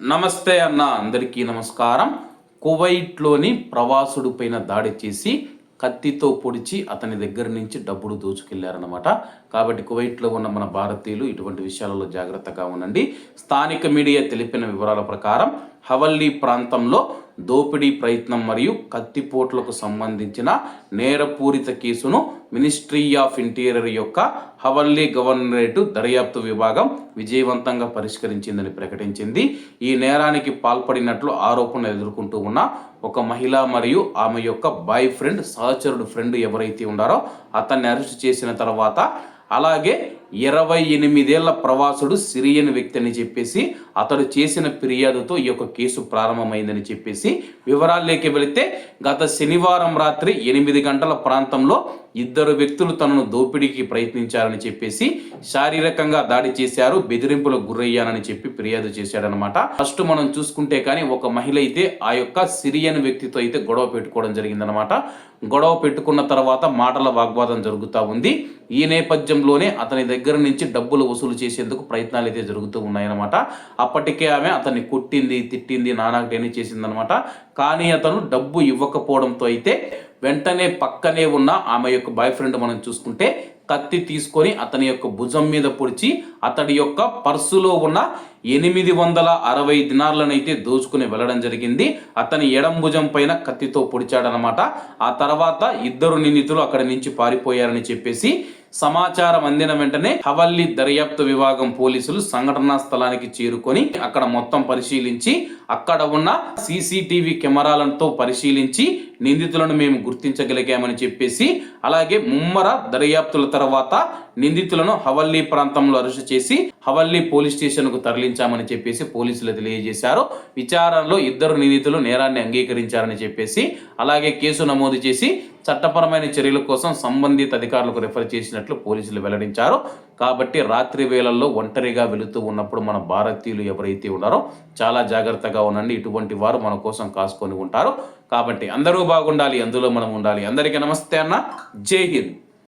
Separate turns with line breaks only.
నమస్తే అన్న అందరికీ నమస్కారం. కువైట్లోని ప్రవాసుడు పైన దాడి చేసి కత్తితో పొడిచి అతని దగ్గర నుంచి డబ్బులు దోచుకెళ్ళారనమాట కాబట్టి కువైట్లో ఉన్న మన భారతీయులు ఇటువంటి విషయాలలో జాగ్రత్తగా ఉండండి. స్థానిక మీడియా తెలిపిన వివరాల ప్రకారం హవల్లీ ప్రాంతంలో దోపిడీ ప్రయత్నం మరియు కత్తిపోట్లకు సంబంధించిన నేరపూరిత కేసును మినిస్ట్రీ ఆఫ్ ఇంటీరియర్ యొక్క హవల్లీ గవర్నరేటు దర్యాప్తు విభాగం విజయవంతంగా పరిష్కరించిందని ప్రకటించింది. ఈ నేరానికి పాల్పడినట్లు ఆరోపణలు ఎదుర్కొంటూ ఉన్న ఒక మహిళ మరియు ఆమె యొక్క బాయ్ ఫ్రెండ్ సహచరుడు ఫ్రెండ్ ఎవరైతే ఉన్నారో అతన్ని అరెస్ట్ చేసిన తర్వాత అలాగే ఇరవై ఎనిమిదేళ్ళ ప్రవాసుడు సిరియన్ వ్యక్తి అని చెప్పేసి అతడు చేసిన ఫిర్యాదుతో ఈ యొక్క కేసు ప్రారంభమైందని చెప్పేసి వివరాల్లోకి వెళితే గత శనివారం రాత్రి ఎనిమిది గంటల ప్రాంతంలో ఇద్దరు వ్యక్తులు తనను దోపిడీకి ప్రయత్నించారని చెప్పేసి శారీరకంగా దాడి చేశారు బెదిరింపులకు గురయ్యానని చెప్పి ఫిర్యాదు చేశాడనమాట ఫస్ట్ మనం చూసుకుంటే కానీ ఒక మహిళ అయితే ఆ యొక్క సిరియన్ వ్యక్తితో అయితే గొడవ పెట్టుకోవడం జరిగిందనమాట గొడవ పెట్టుకున్న తర్వాత మాటల వాగ్వాదం జరుగుతూ ఉంది. ఈ నేపథ్యంలోనే అతని దగ్గర దగ్గర నుంచి డబ్బులు వసూలు చేసేందుకు ప్రయత్నాలు అయితే జరుగుతూ ఉన్నాయన్నమాట. అప్పటికే ఆమె అతన్ని కొట్టింది తిట్టింది నానాకటేని చేసిందనమాట కానీ అతను డబ్బు ఇవ్వకపోవడంతో అయితే వెంటనే పక్కనే ఉన్న ఆమె యొక్క బాయ్ ఫ్రెండ్ మనం చూసుకుంటే కత్తి తీసుకొని అతని యొక్క భుజం మీద పొడిచి అతడి యొక్క పర్సులో ఉన్న ఎనిమిది వందల అరవై దినార్లనైతే దోచుకుని వెళ్ళడం జరిగింది. అతని ఎడం భుజం పైన కత్తితో పొడిచాడనమాట ఆ తర్వాత ఇద్దరు నిందితులు అక్కడి నుంచి పారిపోయారని చెప్పేసి సమాచారం అందిన వెంటనే హవల్లి దర్యాప్తు విభాగం పోలీసులు సంఘటనా స్థలానికి చేరుకొని అక్కడ మొత్తం పరిశీలించి అక్కడ ఉన్న సీసీటీవీ కెమెరాలతో పరిశీలించి నిందితులను మేము గుర్తించగలిగామని చెప్పేసి అలాగే ముమ్మర దర్యాప్తుల తర్వాత నిందితులను హవల్లీ ప్రాంతంలో అరెస్టు చేసి హవల్లీ పోలీస్ స్టేషన్కు తరలించామని చెప్పేసి పోలీసులు తెలియజేశారు. విచారణలో ఇద్దరు నిందితులు నేరాన్ని అంగీకరించారని చెప్పేసి అలాగే కేసు నమోదు చేసి చట్టపరమైన చర్యల కోసం సంబంధిత అధికారులకు రిఫర్ చేసినట్లు పోలీసులు వెల్లడించారు. కాబట్టి రాత్రి వేళల్లో ఒంటరిగా వెళుతూ ఉన్నప్పుడు మన భారతీయులు ఎవరైతే ఉన్నారో చాలా జాగ్రత్తగా ఉండండి. ఇటువంటి వారు మన కోసం కాసుకొని ఉంటారు. కాబట్టి అందరూ బాగుండాలి. అందులో మనం ఉండాలి. అందరికీ నమస్తే అన్న. జై హింద్.